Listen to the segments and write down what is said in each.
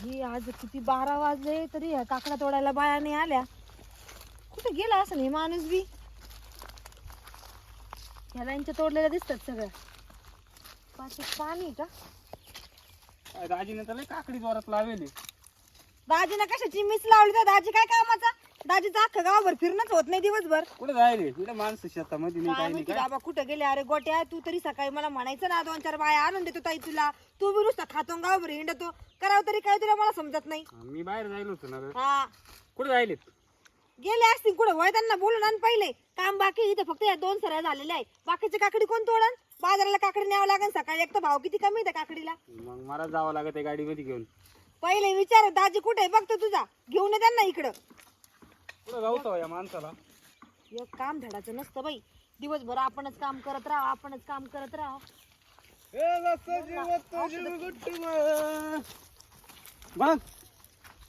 ही आज किती बारा वाजले तरी ह्या काकडा तोडायला बाया नाही आल्या. कुठे गेला असं नाही माणूस बी? ह्या लाईनच्या तोडलेल्या दिसतात सगळ्या. पाठी पाणी का? दाजीने तर लय काकडी जोरात लावेली. दाजीनं कशाची मिस लावली तर दाजी काय कामाचा? दाजीचं अख्खं गावभर फिरणंच होत नाही दिवसभर. कुठे जायले? इकडे माणसं शेतामध्ये नाही काय काही नाही माहिती काय? बाबा कुठं गेले? अरे गोट्या तू तरी सकाळी मला म्हणायचं ना दोन चार बाया आणून देतो ताई तुला. तू बी नुसता खातो आणि गावभर हिंडतो. करावं तरी काय तुला मला समजत नाही. मी बाहेर जायलो होतो ना रे. हा. कुठे जायले? गेले असतील कुठं वय त्यांना बोलून आण पहिले. काम बाकी इथं फक्त या दोन सऱ्या झालेल्या आहे बाकीचे काकडी कोण तोडन? बाजाराला काकडी न्यावं लागेल सकाळी. एक तर भाव किती कमी आहे त्या काकडीला. मग मला जावं लागत आहे गाडीमध्ये घेऊन. पहिले विचार दाजी कुठे आहे? बघतो तुझा. घेऊन ये त्यांना इकडं. कुठं या माणसाला? एक काम धडाचं नसतं बाई. दिवसभर आपणच काम करत राहा आपणच काम करत राहा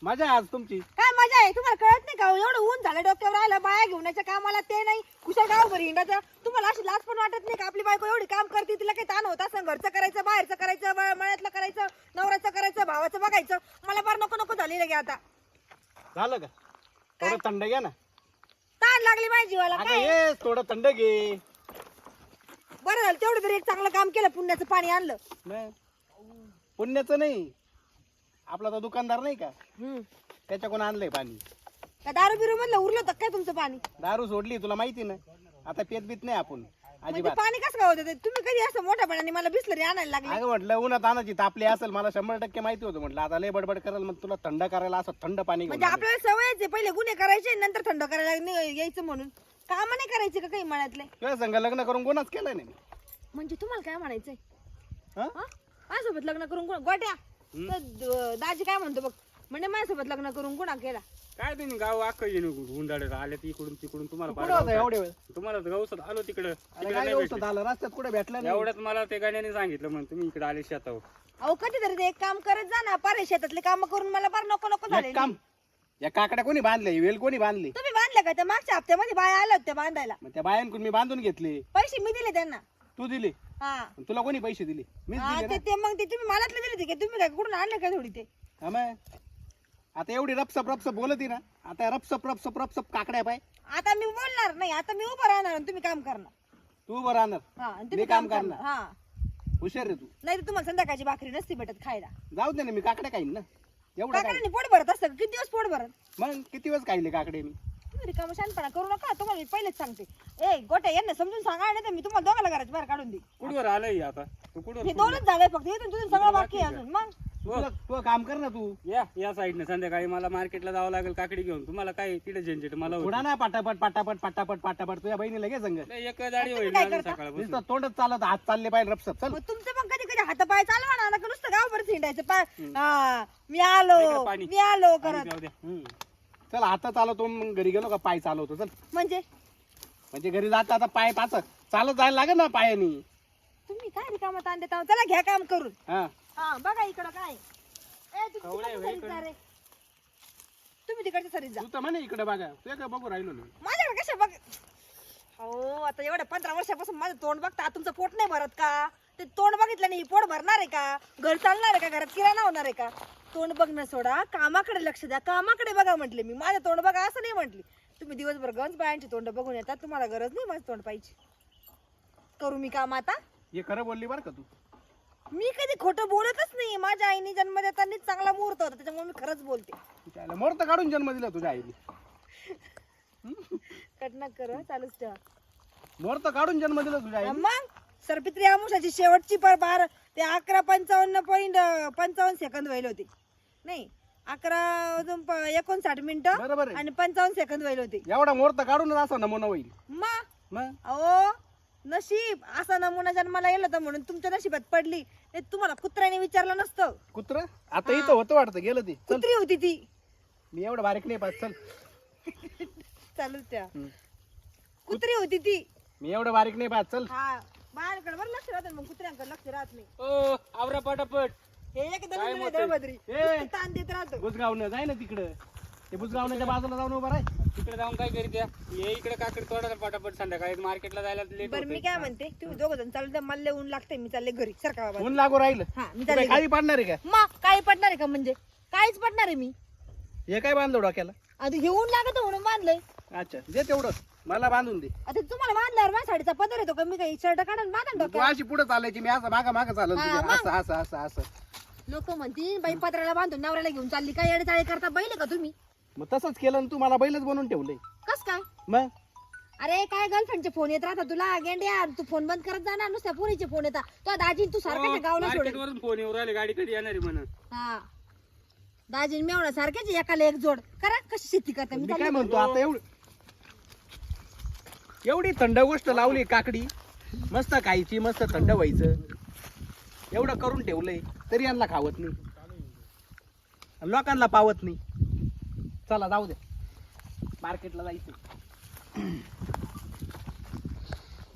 मजा आहे आज तुमची. काय मजा आहे? तुम्हाला कळत नाही का हो? एवढं ऊन झालं डोक्यावर राहिलं बाया घेऊनच्या कामाला ते नाही. कुशल गावभर हिंडाचं तुम्हाला अशी लाज पण वाटत नाही का? आपली बायको एवढी काम करते तिला काही ताण होत असं? घरचं करायचं बाहेरचं करायचं मळ्यातलं करायचं नवऱ्याचं करायचं भावाचं बघायचं. मला फार नको नको झाली लगे आता. झालं का? थोडं थंड घ्या ना. ताण लागली माझ्या जीवाला अगं काय? ये थोडं थंड घे. बरं झालं तेवढं तरी एक चांगलं काम केलं पुण्याचं पाणी आणलं. नाही पुण्याचं नाही. आपला तो दुकानदार नाही का? हम्म. त्याच्याकडून आणलंय पाणी. का दारू बिरू मधलं उरलं होतं काय तुमचं पाणी? दारू सोडली तुला माहिती ना? आता पेत बीत नाही आपण. म्हणजे अजिबात. पाणी कसं काय होतं ते? तुम्ही कधी असं मोठ्या पाण्याने मला बिसलरी आणायला लागले? अगं म्हटलं उन्हात आणायची तापली असेल मला शंभर टक्के माहिती होतं म्हटलं. आता लय बडबड करेल मग तुला थंड करायला असं थंड पाणी घेऊन म्हणजे. आपल्याला सवयच आहे पहिले गुन्हे करायचे नंतर थंड करायला नि- यायचं म्हणून. काम नाही करायचे का काही मनातले तुझ्या संग लग्न करून कोणाच केलं नाही? म्हणजे तुम्हाला काय म्हणायचंय? हा? हा? माझ्यासोबत लग्न करून कोण गोट्या? तर द- दाजी काय म्हणतो बघ? म्हणजे माझ्यासोबत लग्न करून कोणा केला? काय तुम्ही गाव अख्खं येऊन गुंडाळे आले इकडून तिकडून तुम्हाला कुठं होता एवढे वेळ तुम्हाला गावसात आलो तिकडं. अरे तिकडं काय नाही व्यवस्थित भेटले. आलं रस्त्यात कुठे भेटला नाही. एवढ्यात मला ते गाण्याने सांगितलं म्हणून तुम्ही इकडे आले शेतावर. अहो कधीतरी ते एक काम करत जा ना पारे शेतातले काम करून मला फार नको नको झाले एक काम या काकड्या कोणी बांधले? वेल कोणी बांधली? तुम्ही बांधले का त्या? मागच्या हप्त्यामध्ये बाया आल्या होत्या बांधायला. मग त्या बायांकडून मी बांधून घेतले. पैसे मी दिले त्यांना. तू दिले? हा. तुला कोणी पैसे दिले? मीच हा, दिले ते मग ते तुम्ही मलातले दिले होते का? तुम्ही काय कुठून आणले का थोडी ते? हा मग. आता एवढी रपसप रपसप बोलती ना आता रपसप रपसप रपसप काकड्या पाय. आता मी बोलणार नाही आता मी उभं राहणार आणि तुम्ही काम करणार. तू बरं राहणार? हा आणि मी तुम्ही काम काम करणार. हा. हुशार रे तू. नाही तर तुम्हाला संध्याकाळची भाकरी नसती भेटत खायला. जाऊ दे ना मी काकड्या खाईन ना. एवढं काय? काकड्याने पोट भरत असतं का? किती दिवस पोट भरत? मग किती वेळेस खाल्ले काकडे मी? तुम्ही रिकामा शानपणा करू नका तुम्हाला मी पहिलेच सांगते. ए गोट्या यांना समजून सांगा नाही तर मी तुम्हाला दोघाला घराच्या बाहेर काढून दे कुठवर आलंय आता? तू कुठवर हे दोनच झाले फक्त इथून सगळं बाकी आहे अजून मग? तुला तू काम कर ना तू. या या साईडने. संध्याकाळी मला मार्केटला जावं लागेल काकडी घेऊन. तुम्हाला काय तिथे झंझट मला होती. थोडा ना पाटापट पाटापट पाटापट पाटापट. तुझ्या बहिणीला घे संग नाही, एक दाढी होईल काय माझी करता? सकाळपासून. नुसतं तोंडच चालत हात चालले पाहिजे रपसप. चल. मग तुमचं पण कधी कधी हातापाय चालवा ना नका नुसतं गावभर हिंडायचं पाय हा मी आलो पाणी. मी आलो करत प्याऊ द्या. हम्म. चल हात चालवतो मग घरी गेलो का पाय चालवतो. चल. म्हणजे? म्हणजे घरी जाता आता पाय पाच चालत जायला लागेल ना पायानी. तुम्ही काय रिकामात आणते तेव्हा? चला घ्या काम करून. हा. हा बघा इकडं काय. ए, तुम्ही तिकडच्या सरीत जा रे. तुम्ही तिकडच्या सरीत जा तू तर म्हणे इकडे बघा. तू काय बघू राहिलो ना माझ्याकडे कशा बघ? हो आता एवढ्या पंधरा वर्षापासून माझं तोंड बघता तुमचं पोट नाही भरत का? ते तोंड बघितलं नाही पोट भरणार आहे का? घर चालणार आहे का? घरात किराणा होणार आहे का? तोंड बघणं सोडा. कामाकडे लक्ष द्या. कामाकडे बघा म्हटले मी. माझं तोंड बघा असं नाही म्हटली. तुम्ही दिवसभर गंज बायांची तोंड बघून येतात. तुम्हाला गरज नाही माझं तोंड पाहिजे करू मी काम आता? हे खरं बोलली बरं का तू? मी कधी खोटं बोलतच नाही माझ्या आईने जन्म देतानाच चांगला मुहूर्त होता त्याच्यामुळे मी खरंच बोलते. मोर्त काढून जन्म दिला तुझ्या आईने. कटना कर चालूच ठेवा. मोर्त काढून जन्म दिला तुझ्या आईने? मग सरपित्री आमुषाची शेवटची पर बार ते अकरा पंचावन्न पॉईंट पंचावन्न सेकंद व्हायला होते. नाही अकरा अजून प- एकोणसाठ मिनिटं बरोबर आहे. आणि पंचावन्न सेकंद व्हायला होते. एवढा मुहूर्त काढूनच असा नमुना होईल. मग मग? अहो नशीब असा नमुना जन्माला गेला तर म्हणून तुमच्या नशिबात पडली. नाही तुम्हाला कुत्र्याने विचारलं नसतं. कुत्र? आता इथं होतं वाटतं गेलं ते. चल. कुत्री होती ती. मी एवढं बारीक नाही पाहत चल. चालूच त्या हम्म. कुत्री होती ती. मी एवढं बारीक नाही पाहत चल. हा बरं लक्ष राहतं मग कुत्र्यांकडे लक्ष राहत नाही. ओ आवरा पटापट. हे एकदम काय दळबद्री. ताण देत राहतो. बुजगावनं जाय ना तिकडं. ते बुजगावण्याच्या बाजूला जाऊन उभा राय तिकडे जाऊन काय करीत या? ये इकडे काकडी तोडायला पटापट संध्याकाळी. मार्केटला जायला लेट बरं मी काय म्हणते तुम्ही दोघ जण चालू द्या मला लय ऊन लागतंय मी चालले घरी. सरका बाबा? ऊन लागू राहिलं. हा मी तू चालले काय खाली पाडणार आहे का? मग काय पडणार आहे का म्हणजे? काहीच पडणार आहे मी. हे काय बांधलं डोक्याला? आता घेऊन लागत म्हणून बांधलंय. अच्छा दे तेवढं. मला बांधून दे. आता तुम्हाला बांधल्यावर माझ्या साडीचा पदर येतो का? मी काही शर्ट काढून बांधा तू डोक्यात अशी पुढे चालायची मी असं मागा मागा चालत हा, तुझ्या. मग. असं असं असं असं. लोक म्हणतील बाई पत्राला बांधून नवऱ्याला घेऊन चालली. काय अडे चाळे करता बैल का तुम्ही? मग तसंच केलं ना तू मला बैलच बनवून ठेवलंय. कस काय? मग? अरे काय गर्लफ्रेंडचे फोन येत राहता तुला? गेंड्या तू फोन बंद करत जाणार नुसत्या पोरीचे फोन येतात. तो दाजी तू सारख्याच गावला सोडेल फोन येऊ राहिले गाडी कधी येणार आहे म्हणून? हा. दाजी मेवणा सारखेच एकाला एक जोड. करा कशी शेती करता? मी मी काय चालली म्हणतो आता एवढी एवढी थंड गोष्ट लावली काकडी. मस्त खायची मस्त थंड व्हायचं. एवढं करून ठेवलंय तरी यांना खावत नाही. आणि लोकांना पावत नाही. चला जाऊ दे. मार्केटला जायचं.